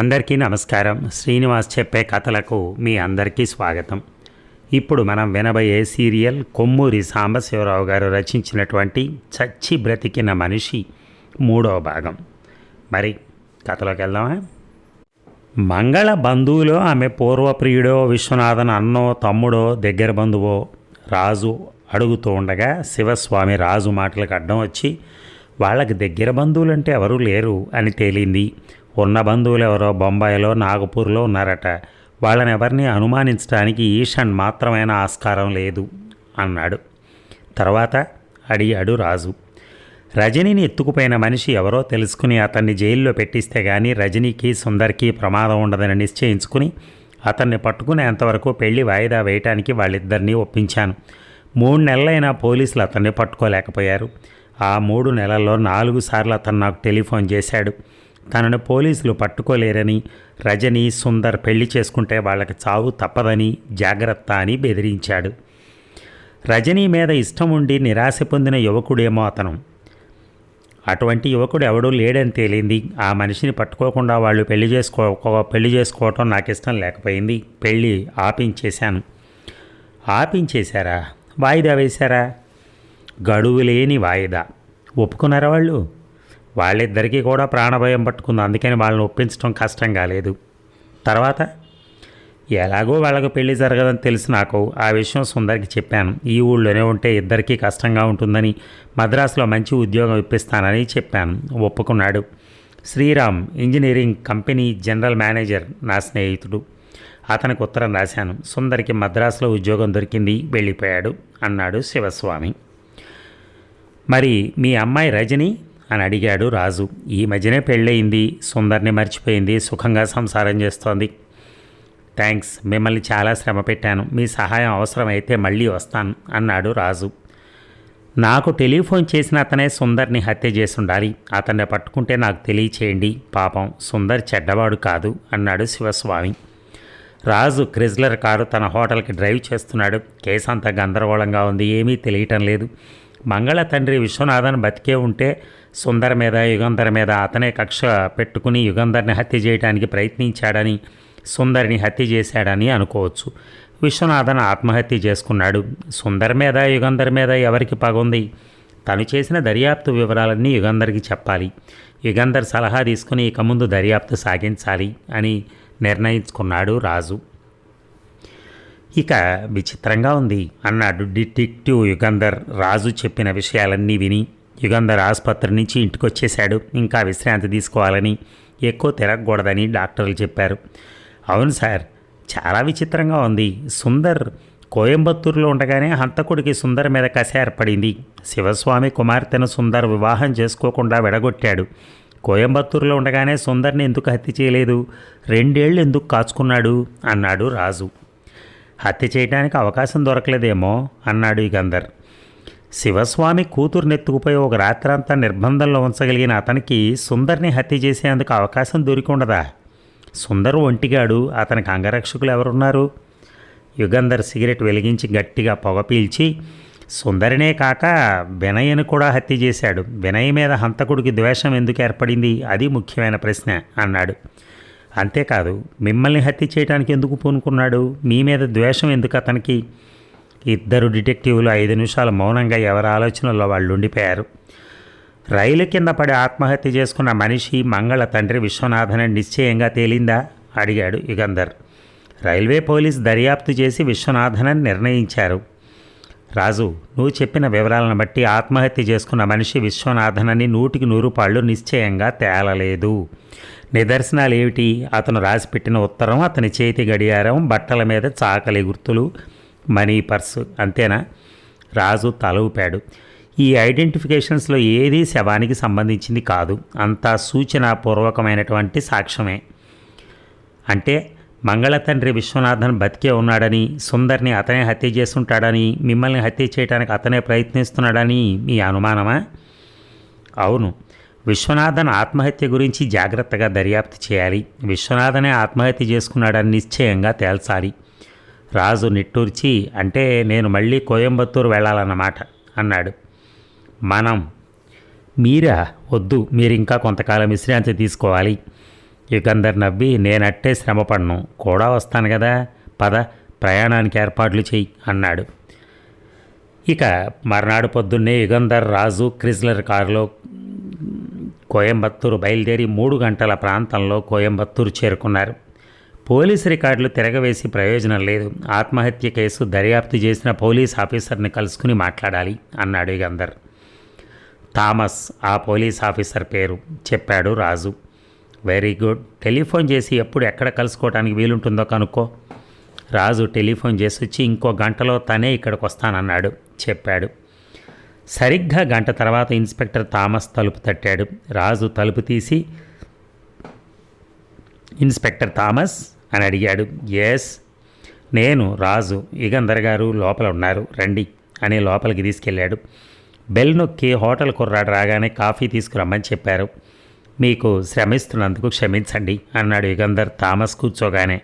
అందరికీ నమస్కారం. శ్రీనివాస్ చెప్పే కథలకు మీ అందరికీ స్వాగతం. ఇప్పుడు మనం వినబోయే సీరియల్ కొమ్మూరి సాంబశివరావు గారు రచించినటువంటి చచ్చి బ్రతికిన మనిషి మూడవ భాగం. మరి కథలోకి వెళ్దామా? మంగళ బంధువులో ఆమె పూర్వప్రియుడో విశ్వనాథన్ అన్నో తమ్ముడో దగ్గర బంధువో రాజు అడుగుతూ ఉండగా శివస్వామి రాజు మాటలకు అడ్డం వచ్చి వాళ్ళకి దగ్గర బంధువులంటే ఎవరూ లేరు అని తేలింది. ఉన్న బంధువులు ఎవరో బొంబాయిలో నాగపూర్లో ఉన్నారట. వాళ్ళని ఎవరిని అనుమానించడానికి ఈశాన్ మాత్రమైన ఆస్కారం లేదు అన్నాడు. తర్వాత అడిగాడు రాజు. రజనీని ఎత్తుకుపోయిన మనిషి ఎవరో తెలుసుకుని అతన్ని జైల్లో పెట్టిస్తే గానీ రజనీకి సుందర్కి ప్రమాదం ఉండదని నిశ్చయించుకుని అతన్ని పట్టుకునేంతవరకు పెళ్ళి వాయిదా వేయటానికి వాళ్ళిద్దరినీ ఒప్పించాను. మూడు నెలలైనా పోలీసులు అతన్ని పట్టుకోలేకపోయారు. ఆ మూడు నెలల్లో నాలుగు సార్లు అతను నాకు టెలిఫోన్ చేశాడు. తనను పోలీసులు పట్టుకోలేరని రజని సుందర్ పెళ్ళి చేసుకుంటే వాళ్ళకి చావు తప్పదని జాగ్రత్త అని బెదిరించాడు. రజనీ మీద ఇష్టం ఉండి నిరాశ పొందిన యువకుడేమో అతను. అటువంటి యువకుడు ఎవడూ లేడని తేలింది. ఆ మనిషిని పట్టుకోకుండా వాళ్ళు పెళ్ళి చేసుకో పెళ్ళి చేసుకోవటం నాకు ఇష్టం లేకపోయింది. పెళ్ళి ఆపించేశాను. ఆపించేశారా? వాయిదా వేశారా? గడువు లేని వాయిదా. ఒప్పుకున్నారా వాళ్ళు? వాళ్ళిద్దరికీ కూడా ప్రాణభయం పట్టుకుంది. అందుకని వాళ్ళని ఒప్పించడం కష్టం కాలేదు. తర్వాత ఎలాగో వాళ్ళకు పెళ్ళి జరగదని తెలిసి నాకు ఆ విషయం సుందరికి చెప్పాను. ఈ ఊళ్ళోనే ఉంటే ఇద్దరికీ కష్టంగా ఉంటుందని మద్రాసులో మంచి ఉద్యోగం ఇప్పిస్తానని చెప్పాను. ఒప్పుకున్నాడు. Sriram engineering company general manager నా స్నేహితుడు. అతనికి ఉత్తరం రాశాను. సుందరికి మద్రాసులో ఉద్యోగం దొరికింది వెళ్ళిపోయాడు అన్నాడు శివస్వామి. మరి మీ అమ్మాయి రజని? అని అడిగాడు రాజు. ఈ మధ్యనే పెళ్ళయింది సుందర్ని మర్చిపోయింది సుఖంగా సంసారం చేస్తోంది. థ్యాంక్స్ మిమ్మల్ని చాలా శ్రమ పెట్టాను. మీ సహాయం అవసరమైతే మళ్ళీ వస్తాను అన్నాడు రాజు. నాకు టెలిఫోన్ చేసిన అతనే సుందర్ని హత్య చేసి ఉండాలి అతన్ని పట్టుకుంటే నాకు తెలియచేయండి. పాపం సుందర్ చెడ్డవాడు కాదు అన్నాడు శివస్వామి. రాజు క్రిజ్లర్ కారు తన హోటల్కి డ్రైవ్ చేస్తున్నాడు. కేసు అంత గందరగోళంగా ఉంది ఏమీ తెలియటం లేదు. మంగళ తండ్రి విశ్వనాథన్ బతికే ఉంటే సుందర మీద యుగంధర్ మీద అతనే కక్ష పెట్టుకుని యుగంధర్ని హత్య చేయడానికి ప్రయత్నించాడని సుందరిని హత్య చేశాడని అనుకోవచ్చు. విశ్వనాథన్ ఆత్మహత్య చేసుకున్నాడు. సుందర్ మీద యుగంధర్ మీద ఎవరికి పగుంది తను చేసిన దర్యాప్తు వివరాలన్నీ యుగంధర్కి చెప్పాలి. యుగంధర్ సలహా తీసుకుని ఇక ముందు దర్యాప్తు సాగించాలి అని నిర్ణయించుకున్నాడు రాజు. ఇక విచిత్రంగా ఉంది అన్నాడు డిటెక్టివ్ యుగంధర్. రాజు చెప్పిన విషయాలన్నీ విని యుగంధర్ ఆసుపత్రి నుంచి ఇంటికొచ్చేశాడు. ఇంకా విశ్రాంతి తీసుకోవాలని ఎక్కువ తిరగకూడదని డాక్టర్లు చెప్పారు. అవును సార్ చాలా విచిత్రంగా ఉంది. సుందర్ కోయంబత్తూరులో ఉండగానే హంతకుడికి సుందర్ మీద కసి ఏర్పడింది. శివస్వామి కుమార్తెను సుందర్ వివాహం చేసుకోకుండా విడగొట్టాడు. కోయంబత్తూరులో ఉండగానే సుందర్ని ఎందుకు హత్య చేయలేదు? రెండేళ్ళు ఎందుకు కాచుకున్నాడు? అన్నాడు రాజు. హత్య చేయడానికి అవకాశం దొరకలేదేమో అన్నాడు యుగంధర్ శివస్వామి కూతురునెత్తుకుపోయి ఒక రాత్రంతా నిర్బంధంలో ఉంచగలిగిన అతనికి సుందర్ని హత్య చేసేందుకు అవకాశం దొరికి ఉండదా సుందర్ ఒంటిగాడు అతనికి అంగరక్షకులు ఎవరున్నారు? యుగంధర్ సిగరెట్ వెలిగించి గట్టిగా పొగ పీల్చి సుందరినే కాక వినయ్యను కూడా హత్య చేశాడు. వినయ్ మీద హంతకుడికి ద్వేషం ఎందుకు ఏర్పడింది? అది ముఖ్యమైన ప్రశ్న అన్నాడు. అంతేకాదు మిమ్మల్ని హత్య చేయడానికి ఎందుకు పూనుకున్నాడు? మీ మీద ద్వేషం ఎందుకు అతనికి? ఇద్దరు డిటెక్టివ్లు ఐదు నిమిషాలు మౌనంగా ఎవరి ఆలోచనలో వాళ్ళు ఉండిపోయారు. రైలు కింద పడి ఆత్మహత్య చేసుకున్న మనిషి మంగళ తండ్రి విశ్వనాథన్ అని నిశ్చయంగా తేలిందా? అడిగాడు యుగంధర్. రైల్వే పోలీస్ దర్యాప్తు చేసి విశ్వనాథన్ నిర్ణయించారు. రాజు నువ్వు చెప్పిన వివరాలను బట్టి ఆత్మహత్య చేసుకున్న మనిషి విశ్వనాథనని నూటికి నూరు పాళ్ళు నిశ్చయంగా తేలలేదు. నిదర్శనాలు ఏమిటి అతను రాసిపెట్టిన ఉత్తరం అతని చేతి గడియారం బట్టల మీద చాకలి గుర్తులు మనీ పర్సు అంతేనా? రాజు తల ఊపాడు ఈ ఐడెంటిఫికేషన్స్లో ఏదీ శవానికి సంబంధించింది కాదు. అంతా సూచనాపూర్వకమైనటువంటి సాక్ష్యమే. అంటే మంగళ తండ్రి విశ్వనాథన్ బతికే ఉన్నాడని సుందర్ని అతనే హత్య చేస్తుంటాడని మిమ్మల్ని హత్య చేయడానికి అతనే ప్రయత్నిస్తున్నాడని మీ అనుమానమా? అవును. విశ్వనాథన్ ఆత్మహత్య గురించి జాగ్రత్తగా దర్యాప్తు చేయాలి. విశ్వనాథనే ఆత్మహత్య చేసుకున్నాడని నిశ్చయంగా తేల్చాలి. రాజు నిట్టూర్చి అంటే నేను మళ్ళీ కోయంబత్తూరు వెళ్ళాలన్నమాట అన్నాడు. మనం. మీరా? వద్దు. మీరు ఇంకా కొంతకాలం విశ్రాంతి తీసుకోవాలి. యుగంధర్ నవ్వి నేనట్టే శ్రమపడను. కూడా వస్తాను కదా పద ప్రయాణానికి ఏర్పాట్లు చెయ్యి అన్నాడు. ఇక మర్నాడు పొద్దున్నే యుగంధర్ రాజు క్రిజ్లర్ కారులో కోయంబత్తూరు బయలుదేరి మూడు గంటల ప్రాంతంలో కోయంబత్తూరు చేరుకున్నారు. పోలీసు రికార్డులు తిరగవేసి ప్రయోజనం లేదు. ఆత్మహత్య కేసు దర్యాప్తు చేసిన పోలీస్ ఆఫీసర్ని కలుసుకుని మాట్లాడాలి అన్నాడు యుగంధర్ థామస్ ఆ పోలీస్ ఆఫీసర్ పేరు చెప్పాడు రాజు. Very good. టెలిఫోన్ చేసి ఎప్పుడు ఎక్కడ కలుసుకోవడానికి వీలుంటుందో కనుక్కో. రాజు టెలిఫోన్ చేసి వచ్చి ఇంకో గంటలో తనే ఇక్కడికి వస్తానన్నాడు చెప్పాడు. సరిగ్గా గంట తర్వాత ఇన్స్పెక్టర్ థామస్ తలుపు తట్టాడు. రాజు తలుపు తీసి ఇన్స్పెక్టర్ థామస్? అని అడిగాడు. ఎస్ నేను రాజు యుగంధర్ గారు లోపల ఉన్నారు. రండి అని లోపలికి తీసుకెళ్ళాడు. బెల్ నొక్కి హోటల్ కుర్రాడు రాగానే కాఫీ తీసుకురమ్మని చెప్పారు. మీకు శ్రమిస్తున్నందుకు క్షమించండి అన్నాడు యుగంధర్ థామస్ కూర్చోగానే.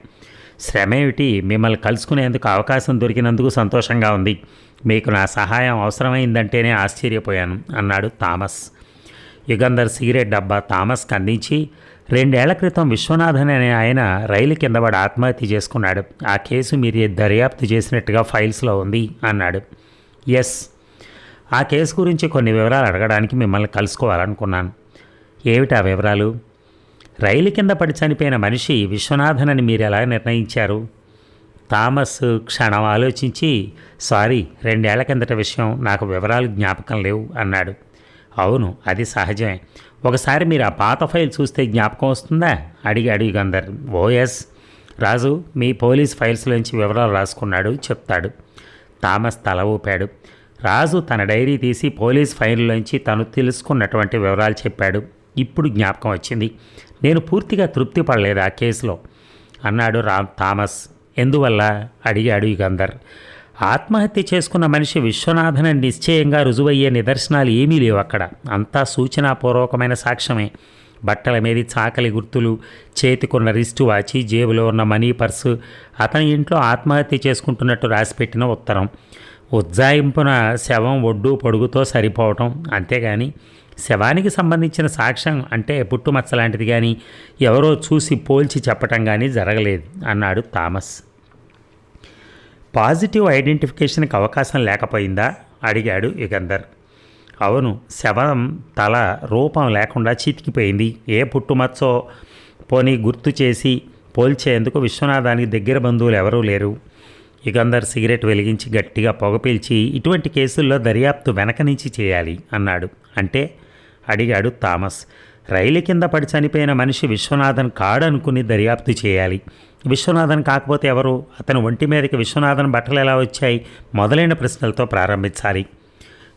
శ్రమేమిటి మిమ్మల్ని కలుసుకునేందుకు అవకాశం దొరికినందుకు సంతోషంగా ఉంది. మీకు నా సహాయం అవసరమైందంటేనే ఆశ్చర్యపోయాను అన్నాడు థామస్. యుగంధర్ సిగరెట్ డబ్బా థామస్కి అందించి రెండేళ్ళ క్రితం విశ్వనాథన్ అనే ఆయన రైలు కింద పడి ఆత్మహత్య చేసుకున్నాడు. ఆ కేసు మీరు దర్యాప్తు చేసినట్టుగా ఫైల్స్లో ఉంది అన్నాడు. ఎస్. ఆ కేసు గురించి కొన్ని వివరాలు అడగడానికి మిమ్మల్ని కలుసుకోవాలనుకున్నాను. ఏమిటా వివరాలు? రైలు కింద పడి చనిపోయిన మనిషి విశ్వనాథన్ అని మీరు ఎలా నిర్ణయించారు? థామస్ క్షణం ఆలోచించి సారీ రెండేళ్ళ కిందట విషయం నాకు వివరాలు జ్ఞాపకం లేవు అన్నాడు. అవును అది సహజమే. ఒకసారి మీరు ఆ పాత ఫైల్ చూస్తే జ్ఞాపకం వస్తుందా? అడిగాడు యుగంధర్ ఓఎస్ రాజు మీ పోలీస్ ఫైల్స్లోంచి వివరాలు రాసుకున్నాడు చెప్తాడు. థామస్ తల ఊపాడు. రాజు తన డైరీ తీసి పోలీస్ ఫైల్లోంచి తను తెలుసుకున్నటువంటి వివరాలు చెప్పాడు. ఇప్పుడు జ్ఞాపకం వచ్చింది. నేను పూర్తిగా తృప్తి పడలేదు ఆ కేసులో? అన్నాడు రామ్ థామస్. ఎందువల్ల? అడిగాడు యుగంధర్. ఆత్మహత్య చేసుకున్న మనిషి విశ్వనాథన్ నిశ్చయంగా రుజువయ్యే నిదర్శనాలు ఏమీ లేవు అక్కడ. అంతా సూచనాపూర్వకమైన సాక్ష్యమే. బట్టల మీద చాకలి గుర్తులు చేతికున్న రిస్ట్ వాచి జేబులో ఉన్న మనీ పర్సు అతని ఇంట్లో ఆత్మహత్య చేసుకుంటున్నట్టు రాసిపెట్టిన ఉత్తరం. ఉజ్జాయింపున శవం ఒడ్డు పొడుగుతో సరిపోవటం అంతేగాని శవానికి సంబంధించిన సాక్ష్యం అంటే పుట్టుమచ్చ లాంటిది కానీ ఎవరో చూసి పోల్చి చెప్పటం కానీ జరగలేదు అన్నాడు థామస్. పాజిటివ్ ఐడెంటిఫికేషన్కి అవకాశం లేకపోయిందా? అడిగాడు యుగంధర్. అవును శవం తల రూపం లేకుండా చితికిపోయింది. ఏ పుట్టుమచ్చో పోనీ గుర్తు చేసి పోల్చేందుకు విశ్వనాథానికి దగ్గర బంధువులు ఎవరూ లేరు. యుగంధర్ సిగరెట్ వెలిగించి గట్టిగా పొగ పీల్చి ఇటువంటి కేసుల్లో దర్యాప్తు వెనక నుంచి చేయాలి అన్నాడు. అంటే అడిగాడు థామస్. రైలు కింద పడి చనిపోయిన మనిషి విశ్వనాథన్ కాడనుకుని దర్యాప్తు చేయాలి. విశ్వనాథన్ కాకపోతే ఎవరు? అతని ఒంటి మీదకి విశ్వనాథన్ బట్టలు ఎలా వచ్చాయి? మొదలైన ప్రశ్నలతో ప్రారంభించాలి.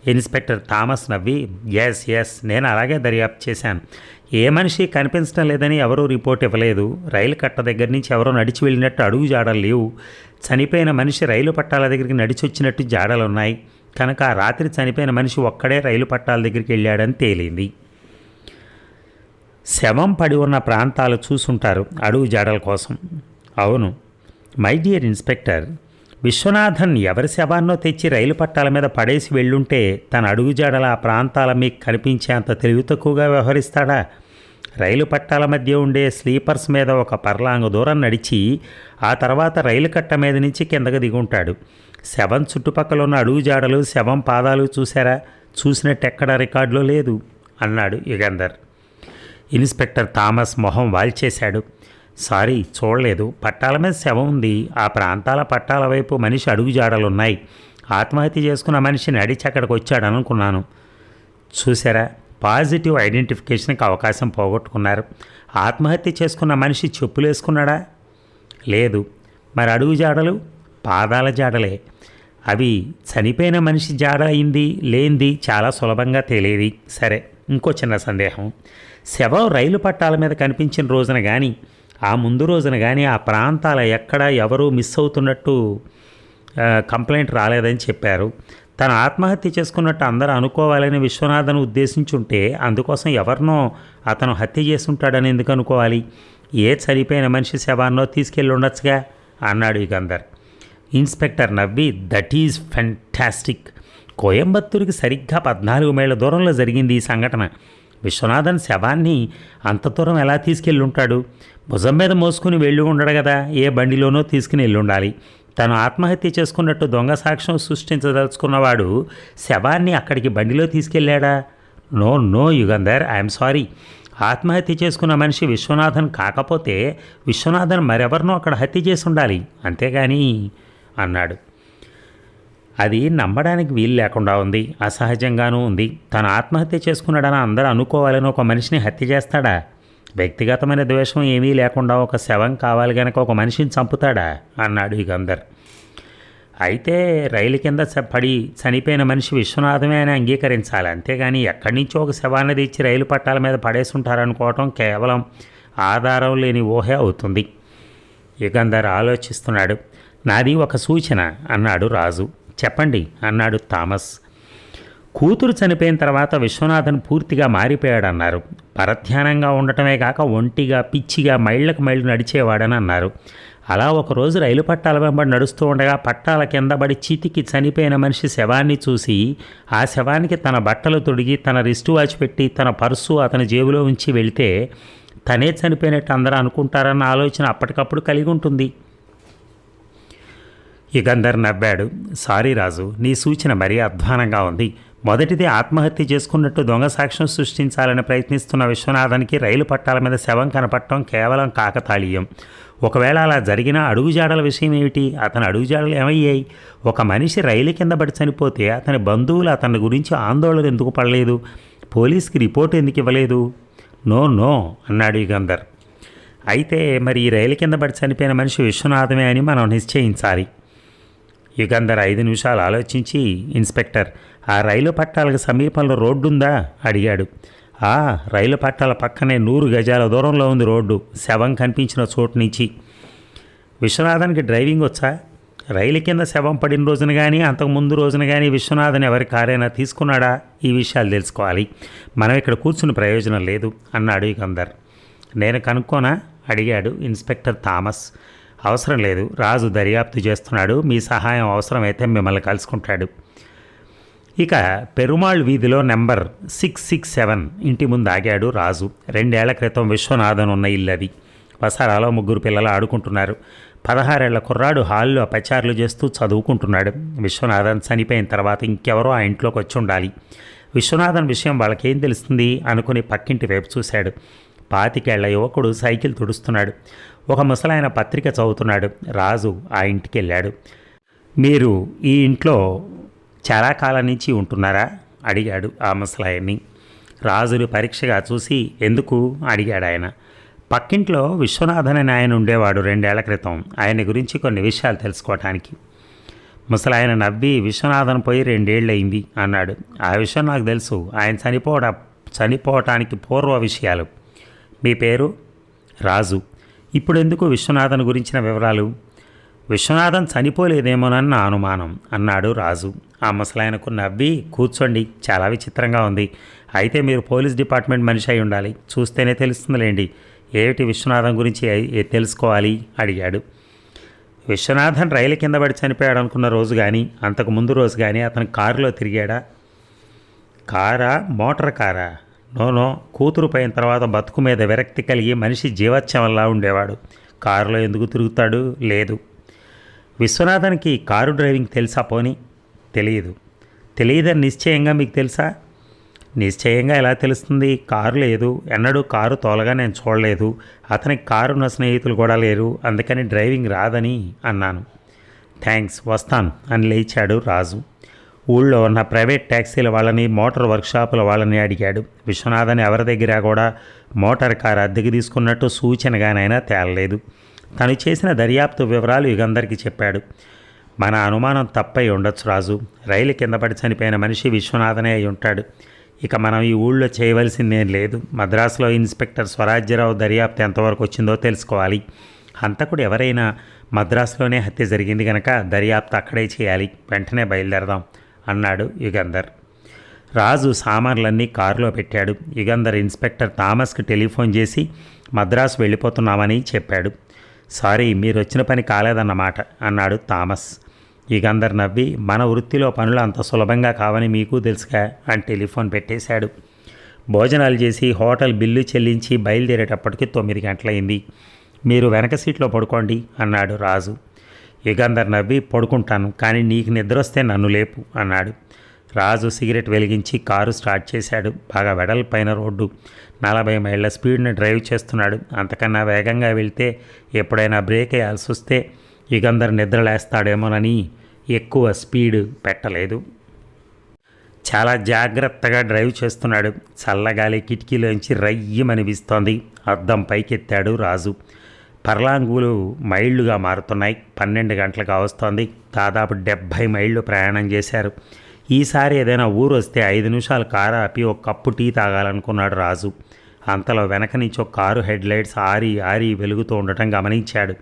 ఇన్స్పెక్టర్ థామస్ నవ్వి ఎస్ ఎస్ నేను అలాగే దర్యాప్తు చేశాను. ఏ మనిషి కనిపించడం లేదని ఎవరూ రిపోర్ట్ ఇవ్వలేదు. రైలు కట్ట దగ్గర నుంచి ఎవరో నడిచి వెళ్ళినట్టు అడుగు జాడలు లేవు. చనిపోయిన మనిషి రైలు పట్టాల దగ్గరికి నడిచి వచ్చినట్టు జాడలు ఉన్నాయి కనుక ఆ రాత్రి చనిపోయిన మనిషి ఒక్కడే రైలు పట్టాల దగ్గరికి వెళ్ళాడని తేలింది. శవం పడి ఉన్న ప్రాంతాలు చూసుంటారు అడుగు జాడల కోసం. అవును మై డియర్ ఇన్స్పెక్టర్ విశ్వనాథన్ ఎవరి శవాన్నో తెచ్చి రైలు పట్టాల మీద పడేసి వెళ్ళుంటే తన అడుగుజాడల ఆ ప్రాంతాల మీకు కనిపించేంత తెలివి తక్కువగా వ్యవహరిస్తాడా? రైలు పట్టాల మధ్య ఉండే స్లీపర్స్ మీద ఒక పర్లాంగ దూరం నడిచి ఆ తర్వాత రైలు కట్ట మీద నుంచి కిందకు దిగుంటాడు. శవం చుట్టుపక్కల ఉన్న అడుగు జాడలు శవం పాదాలు చూసారా చూసినట్టు ఎక్కడ రికార్డులో లేదు అన్నాడు యుగంధర్. ఇన్స్పెక్టర్ థామస్ మొహం వాల్చేశాడు. సారీ చూడలేదు. పట్టాల మీద శవం ఉంది. ఆ ప్రాంతాల పట్టాల వైపు మనిషి అడుగు జాడలున్నాయి. ఆత్మహత్య చేసుకున్న మనిషి నడిచి అక్కడికి వచ్చాడు అనుకున్నాను చూసారా పాజిటివ్ ఐడెంటిఫికేషన్కి అవకాశం పోగొట్టుకున్నారు. ఆత్మహత్య చేసుకున్న మనిషి చెప్పులు వేసుకున్నాడా లేదు. మరి అడుగు జాడలు? పాదాల జాడలే. అవి చనిపోయిన మనిషి జాడ అయింది లేనిది చాలా సులభంగా తెలియదు సరే ఇంకో చిన్న సందేహం. శవం రైలు పట్టాల మీద కనిపించిన రోజున కానీ ఆ ముందు రోజున కానీ ఆ ప్రాంతాల ఎక్కడ ఎవరు మిస్ అవుతున్నట్టు కంప్లైంట్ రాలేదని చెప్పారు. తను ఆత్మహత్య చేసుకున్నట్టు అందరూ అనుకోవాలని విశ్వనాథన్ ఉద్దేశించుంటే అందుకోసం ఎవరినో అతను హత్య చేసుంటాడని ఎందుకు అనుకోవాలి? ఏ చనిపోయిన మనిషి శవాన్నో తీసుకెళ్ళి ఉండొచ్చుగా? అన్నాడు యుగంధర్ ఇన్స్పెక్టర్ నవ్వి దట్ ఈజ్ ఫెంటాస్టిక్ కోయంబత్తూరుకి సరిగ్గా పద్నాలుగు మైళ్ళ దూరంలో జరిగింది ఈ సంఘటన. విశ్వనాథన్ శవాన్ని అంత దూరం ఎలా తీసుకెళ్ళి ఉంటాడు భుజం మీద మోసుకుని వెళ్ళి ఉండడు కదా ఏ బండిలోనో తీసుకుని వెళ్ళి ఉండాలి తను ఆత్మహత్య చేసుకున్నట్టు దొంగ సాక్ష్యం సృష్టించదలుచుకున్నవాడు శవాన్ని అక్కడికి బండిలో తీసుకెళ్ళాడా? No no Yugandhar I'm sorry ఆత్మహత్య చేసుకున్న మనిషి విశ్వనాథన్ కాకపోతే విశ్వనాథన్ మరెవరినో అక్కడ హత్య చేసి ఉండాలి. అంతేగాని అన్నాడు. అది నమ్మడానికి వీలు లేకుండా ఉంది. అసహజంగానూ ఉంది. తను ఆత్మహత్య చేసుకున్నాడని అందరూ అనుకోవాలని ఒక మనిషిని హత్య చేస్తాడా? వ్యక్తిగతమైన ద్వేషం ఏమీ లేకుండా ఒక శవం కావాలి గనక ఒక మనిషిని చంపుతాడా? అన్నాడు యుగంధర్ అయితే రైలు కింద చ- పడి చనిపోయిన మనిషి విశ్వనాథమే అని అంగీకరించాలి. అంతేగాని ఎక్కడి నుంచో ఒక శవాన్ని తెచ్చి రైలు పట్టాల మీద పడేసుంటారనుకోవటం కేవలం ఆధారం లేని ఊహే అవుతుంది. యుగంధర్ ఆలోచిస్తున్నాడు. నాది ఒక సూచన అన్నాడు రాజు. చెప్పండి అన్నాడు థామస్. కూతురు చనిపోయిన తర్వాత విశ్వనాథన్ పూర్తిగా మారిపోయాడన్నారు. పరధ్యానంగా ఉండటమే కాక ఒంటిగా పిచ్చిగా మైళ్ళకు మైళ్ళు నడిచేవాడని అన్నారు. అలా ఒకరోజు రైలు పట్టాల వెంబడి నడుస్తూ ఉండగా పట్టాల కింద పడి చితికి చనిపోయిన మనిషి శవాన్ని చూసి ఆ శవానికి తన బట్టలు తొడిగి తన రిస్ట్ వాచ్ పెట్టి తన పర్సు అతని జేబులో ఉంచి వెళితే తనే చనిపోయినట్టు అందరూ అనుకుంటారన్న ఆలోచన అప్పటికప్పుడు కలిగి ఉంటుంది యుగంధర్ నవ్వాడు సారీ రాజు నీ సూచన మరీ అధ్వానంగా ఉంది. మొదటిది ఆత్మహత్య చేసుకున్నట్టు దొంగ సాక్ష్యం సృష్టించాలని ప్రయత్నిస్తున్న విశ్వనాథన్కి రైలు పట్టాల మీద శవం కనపడటం కేవలం కాకతాళీయం. ఒకవేళ అలా జరిగిన అడుగుజాడల విషయం ఏమిటి? అతని అడుగుజాడలు ఏమయ్యాయి? ఒక మనిషి రైలు కింద పడి చనిపోతే అతని బంధువులు అతని గురించి ఆందోళన ఎందుకు పడలేదు? పోలీస్కి రిపోర్ట్ ఎందుకు ఇవ్వలేదు? నో నో అన్నాడు యుగంధర్ అయితే మరి ఈ రైలు కింద పడి చనిపోయిన మనిషి విశ్వనాథమే అని మనం నిశ్చయించాలి. యుగంధర్ ఐదు నిమిషాలు ఆలోచించి ఇన్స్పెక్టర్ ఆ రైలు పట్టాలకు సమీపంలో రోడ్డుందా? అడిగాడు. ఆ రైలు పట్టాల పక్కనే నూరు గజాల దూరంలో ఉంది రోడ్డు శవం కనిపించిన చోటు నుంచి. విశ్వనాథన్కి డ్రైవింగ్ వచ్చా? రైలు కింద శవం పడిన రోజున కానీ అంతకుముందు రోజున కానీ విశ్వనాథన్ ఎవరి కారైనా తీసుకున్నాడా? ఈ విషయాలు తెలుసుకోవాలి. మనం ఇక్కడ కూర్చుని ప్రయోజనం లేదు అన్నాడు ఇకందర్ నేను కనుక్కోనా? అడిగాడు ఇన్స్పెక్టర్ థామస్. అవసరం లేదు. రాజు దర్యాప్తు చేస్తున్నాడు. మీ సహాయం అవసరమైతే మిమ్మల్ని కలుసుకుంటాడు. ఇక పెరుమాళ్ వీధిలో నెంబర్ సిక్స్ సిక్స్ సెవెన్ ఇంటి ముందు ఆగాడు రాజు. రెండేళ్ళ క్రితం విశ్వనాథన్ ఉన్న ఇల్లు అది. వసారాలో ముగ్గురు పిల్లలు ఆడుకుంటున్నారు. పదహారేళ్ళ కుర్రాడు హాల్లో పచారులు చేస్తూ చదువుకుంటున్నాడు. విశ్వనాథన్ చనిపోయిన తర్వాత ఇంకెవరో ఆ ఇంట్లోకి వచ్చి ఉండాలి. విశ్వనాథన్ విషయం వాళ్ళకేం తెలుస్తుంది? అనుకుని పక్కింటి వైపు చూశాడు. పాతికేళ్ళ యువకుడు సైకిల్ తుడుస్తున్నాడు. ఒక ముసలాయన పత్రిక చదువుతున్నాడు. రాజు ఆ ఇంటికి వెళ్ళాడు మీరు ఈ ఇంట్లో చాలా కాలం నుంచి ఉంటున్నారా? అడిగాడు ఆ ముసలాయన్ని. రాజులు పరీక్షగా చూసి ఎందుకు? అడిగాడు ఆయన. పక్కింట్లో విశ్వనాథన్ అని ఆయన ఉండేవాడు రెండేళ్ళ క్రితం. ఆయన గురించి కొన్ని విషయాలు తెలుసుకోవటానికి ముసలాయన నవ్వి విశ్వనాథన్ పోయి రెండేళ్ళయింది అన్నాడు. ఆ విషయం నాకు తెలుసు. ఆయన చనిపోవడ చనిపోవటానికి పూర్వ విషయాలు. మీ పేరు? రాజు. ఇప్పుడు ఎందుకు విశ్వనాథన్ గురించిన వివరాలు? విశ్వనాథన్ చనిపోలేదేమోనన్న నా అనుమానం అన్నాడు రాజు. ఆ ముసలాయనకు నవ్వి కూర్చోండి చాలా విచిత్రంగా ఉంది. అయితే మీరు పోలీస్ డిపార్ట్మెంట్ మనిషి అయి ఉండాలి. చూస్తేనే తెలుస్తుందిలేండి. ఏమిటి విశ్వనాథన్ గురించి తెలుసుకోవాలి? అడిగాడు. విశ్వనాథన్ రైలు కింద పడి చనిపోయాడు అనుకున్న రోజు కానీ అంతకు ముందు రోజు కానీ అతను కారులో తిరిగాడా? కారా? మోటార్ కారా? నోనో కూతురు పోయిన తర్వాత బతుకు మీద విరక్తి కలిగి మనిషి జీవత్యవల్లా ఉండేవాడు. కారులో ఎందుకు తిరుగుతాడు? లేదు. విశ్వనాథన్కి కారు డ్రైవింగ్ తెలుసా పోని? తెలియదు. తెలియదని నిశ్చయంగా మీకు తెలుసా? నిశ్చయంగా ఎలా తెలుస్తుంది? కారు లేదు. ఎన్నడూ కారు తోలగా నేను చూడలేదు. అతనికి కారు ఉన్న స్నేహితులు కూడా లేరు. అందుకని డ్రైవింగ్ రాదని అన్నాను. థ్యాంక్స్ వస్తాను అని లేచాడు రాజు. ఊళ్ళో ఉన్న ప్రైవేట్ ట్యాక్సీల వాళ్ళని మోటార్ వర్క్షాపుల వాళ్ళని అడిగాడు. విశ్వనాథన్ ఎవరి దగ్గర కూడా మోటార్ కారు అద్దెకి తీసుకున్నట్టు సూచనగానైనా తేలలేదు. తను చేసిన దర్యాప్తు వివరాలు ఇగందరికీ చెప్పాడు. మన అనుమానం తప్పై ఉండొచ్చు రాజు. రైలు కింద పడి చనిపోయిన మనిషి విశ్వనాథనే అయి ఉంటాడు. ఇక మనం ఈ ఊళ్ళో చేయవలసిందేం లేదు. మద్రాసులో ఇన్స్పెక్టర్ స్వరాజ్యరావు దర్యాప్తు ఎంతవరకు వచ్చిందో తెలుసుకోవాలి. హంతకుడు ఎవరైనా మద్రాసులోనే హత్య జరిగింది కనుక దర్యాప్తు అక్కడే చేయాలి. వెంటనే బయలుదేరదాం. అన్నాడు యుగంధర్. రాజు సామాన్లన్నీ కారులో పెట్టాడు. యుగంధర్ ఇన్స్పెక్టర్ థామస్కి టెలిఫోన్ చేసి మద్రాసు వెళ్ళిపోతున్నామని చెప్పాడు. సారీ మీరు వచ్చిన పని కాలేదన్నమాట అన్నాడు థామస్. యుగంధర్ నవ్వి మన వృత్తిలో పనులు అంత సులభంగా కావని మీకు తెలుసుగా అని టెలిఫోన్ పెట్టేశాడు. భోజనాలు చేసి హోటల్ బిల్లు చెల్లించి బయలుదేరేటప్పటికి తొమ్మిది గంటలైంది మీరు వెనక సీట్లో పడుకోండి అన్నాడు రాజు. యుగంధర్ నవ్వి పడుకుంటాను కానీ నీకు నిద్ర వస్తే నన్ను లేపు అన్నాడు. రాజు సిగరెట్ వెలిగించి కారు స్టార్ట్ చేశాడు. బాగా వెడల్పైన రోడ్డు. నలభై మైళ్ళ స్పీడ్ని డ్రైవ్ చేస్తున్నాడు. అంతకన్నా వేగంగా వెళ్తే ఎప్పుడైనా బ్రేక్ వేయాల్సి వస్తే యుగంధర్ నిద్రలేస్తాడేమోనని ఎక్కువ స్పీడ్ పెట్టలేదు. చాలా జాగ్రత్తగా డ్రైవ్ చేస్తున్నాడు. చల్లగాలి కిటికీలోంచి రయ్యమనిపిస్తోంది. అద్దం పైకెత్తాడు రాజు. పర్లాంగులు మైళ్ళుగా మారుతున్నాయి. పన్నెండు గంటలకు వస్తోంది దాదాపు డెబ్భై మైళ్ళు ప్రయాణం చేశారు. ఈసారి ఏదైనా ఊరు వస్తే ఐదు నిమిషాలు కారు ఆపి ఒక కప్పు టీ తాగాలనుకున్నాడు రాజు. అంతలో వెనక నుంచి ఒక కారు హెడ్ లైట్స్ ఆరి ఆరి వెలుగుతూ ఉండటం గమనించాడు.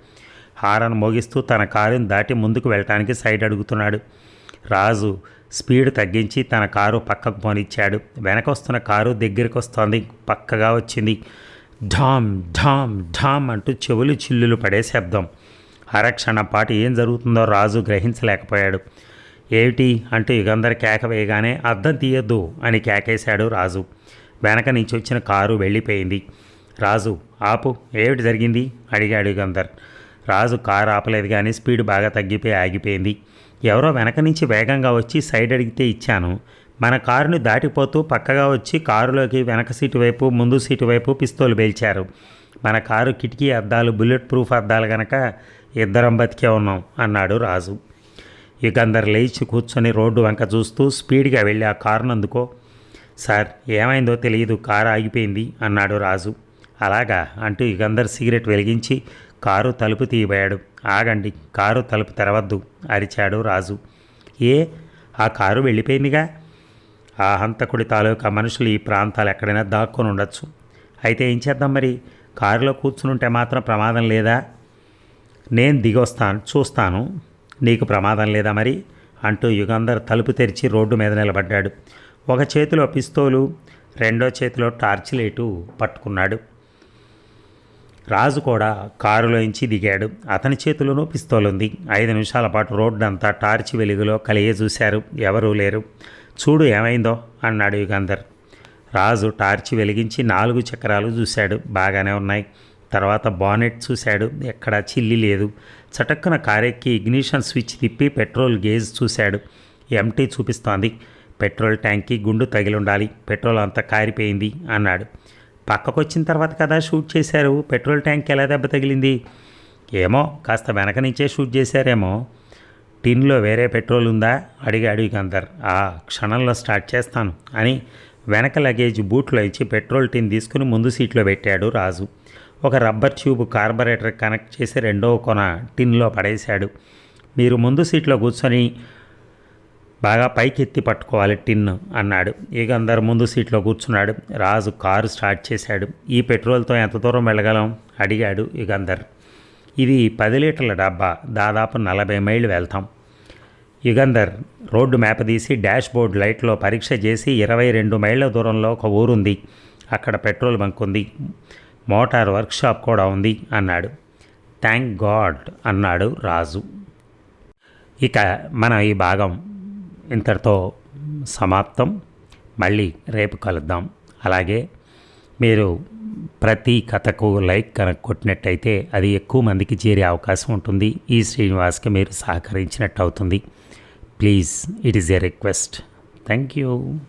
హారన్ మోగిస్తూ తన కారుని దాటి ముందుకు వెళ్ళటానికి సైడ్ అడుగుతున్నాడు. రాజు స్పీడ్ తగ్గించి తన కారు పక్కకు పోనిచ్చాడు. వెనక వస్తున్న కారు దగ్గరికి వస్తోంది. పక్కగా వచ్చింది. ఢామ్ ఢామ్ ఢామ్ అంటూ చెవులు చిల్లులు పడే శబ్దం. అరక్షణ పాటు ఏం జరుగుతుందో రాజు గ్రహించలేకపోయాడు. ఏమిటి అంటూ యుగంధర్ కేక వేయగానే అద్దం తీయొద్దు అని కేకేశాడు రాజు. వెనక నుంచి వచ్చిన కారు వెళ్ళిపోయింది. రాజు ఆపు ఏమిటి జరిగింది? అడిగాడు యుగంధర్ రాజు కారు ఆపలేదు కానీ స్పీడ్ బాగా తగ్గిపోయి ఆగిపోయింది. ఎవరో వెనక నుంచి వేగంగా వచ్చి సైడ్ అడిగితే ఇచ్చాను. మన కారుని దాటిపోతూ పక్కగా వచ్చి కారులోకి వెనక సీటు వైపు ముందు సీటు వైపు పిస్తోలు పేల్చారు. మన కారు కిటికీ అద్దాలు బుల్లెట్ ప్రూఫ్ అద్దాలు గనక ఇద్దరం బతికే ఉన్నాం అన్నాడు రాజు. యుగంధర్ లేచి కూర్చొని రోడ్డు వంక చూస్తూ స్పీడ్గా వెళ్ళి ఆ కారును అందుకో. సార్ ఏమైందో తెలియదు కారు ఆగిపోయింది అన్నాడు రాజు. అలాగా అంటూ యుగంధర్ సిగరెట్ వెలిగించి కారు తలుపు తీయబోయాడు. ఆగండి కారు తలుపు తెరవద్దు అరిచాడు రాజు. ఏ? ఆ కారు వెళ్ళిపోయిందిగా? ఆ హంతకుడి తాలూకా మనుషులు ఈ ప్రాంతాలు ఎక్కడైనా దాక్కొని ఉండొచ్చు. అయితే ఏం చేద్దాం మరి? కారులో కూర్చునుంటే మాత్రం ప్రమాదం లేదా? నేను దిగొస్తాను చూస్తాను. నీకు ప్రమాదం లేదా మరి? అంటూ యుగంధర్ తలుపు తెరిచి రోడ్డు మీద నిలబడ్డాడు. ఒక చేతిలో పిస్తోలు రెండో చేతిలో టార్చ్ లైటు పట్టుకున్నాడు. రాజు కూడా కారులోంచి దిగాడు. అతని చేతిలోనూ పిస్తోలు ఉంది ఐదు నిమిషాల పాటు రోడ్డంతా టార్చ్ వెలుగులో కలిగే చూశారు ఎవరూ లేరు. చూడు ఏమైందో అన్నాడు యుగంధర్. రాజు టార్చి వెలిగించి నాలుగు చక్రాలు చూశాడు. బాగానే ఉన్నాయి. తర్వాత బానెట్ చూశాడు. ఎక్కడా చిల్లి లేదు. చటక్కున కారెక్కి ఇగ్నిషన్ స్విచ్ తిప్పి పెట్రోల్ గేజ్ చూశాడు. ఎంటీ చూపిస్తోంది. పెట్రోల్ ట్యాంక్కి గుండు తగిలుండాలి. పెట్రోల్ అంతా కారిపోయింది అన్నాడు. పక్కకు వచ్చిన తర్వాత కదా షూట్ చేశారు. పెట్రోల్ ట్యాంక్ ఎలా దెబ్బ తగిలింది? ఏమో కాస్త వెనక నుంచే షూట్ చేశారేమో. టిన్లో వేరే పెట్రోల్ ఉందా? అడిగాడు ఇకందర్ ఆ క్షణంలో స్టార్ట్ చేస్తాను అని వెనక లగేజ్ బూట్లో ఇచ్చి పెట్రోల్ టిన్ తీసుకుని ముందు సీట్లో పెట్టాడు రాజు. ఒక రబ్బర్ ట్యూబ్ కార్బొరేటర్ కనెక్ట్ చేసి రెండవ కొన టిన్లో పడేశాడు. మీరు ముందు సీట్లో కూర్చొని బాగా పైకి ఎత్తి పట్టుకోవాలి టిన్ అన్నాడు. ఇక అందరు ముందు సీట్లో కూర్చున్నాడు. రాజు కారు స్టార్ట్ చేశాడు. ఈ పెట్రోల్తో ఎంత దూరం వెళ్ళగలం? అడిగాడు యుగంధర్ ఇది పది లీటర్ల డబ్బా. దాదాపు నలభై మైళ్ళు వెళ్తాం. యుగంధర్ రోడ్డు మ్యాప్ తీసి డాష్ బోర్డ్ లైట్లో పరీక్ష చేసి ఇరవై రెండు మైళ్ళ దూరంలో ఒక ఊరుంది. అక్కడ పెట్రోల్ బంక్ ఉంది. మోటార్ వర్క్షాప్ కూడా ఉంది అన్నాడు. థ్యాంక్ గాడ్ అన్నాడు రాజు. ఇక మనం ఈ భాగం ఇంతటితో సమాప్తం. మళ్ళీ రేపు కలుద్దాం. అలాగే మీరు ప్రతి కథకు లైక్ కనుక కొట్టినట్టయితే అది ఎక్కువ మందికి చేరే అవకాశం ఉంటుంది. ఈ శ్రీనివాస్కి మీరు సహకరించినట్టు అవుతుంది Please, it is a request. Thank you.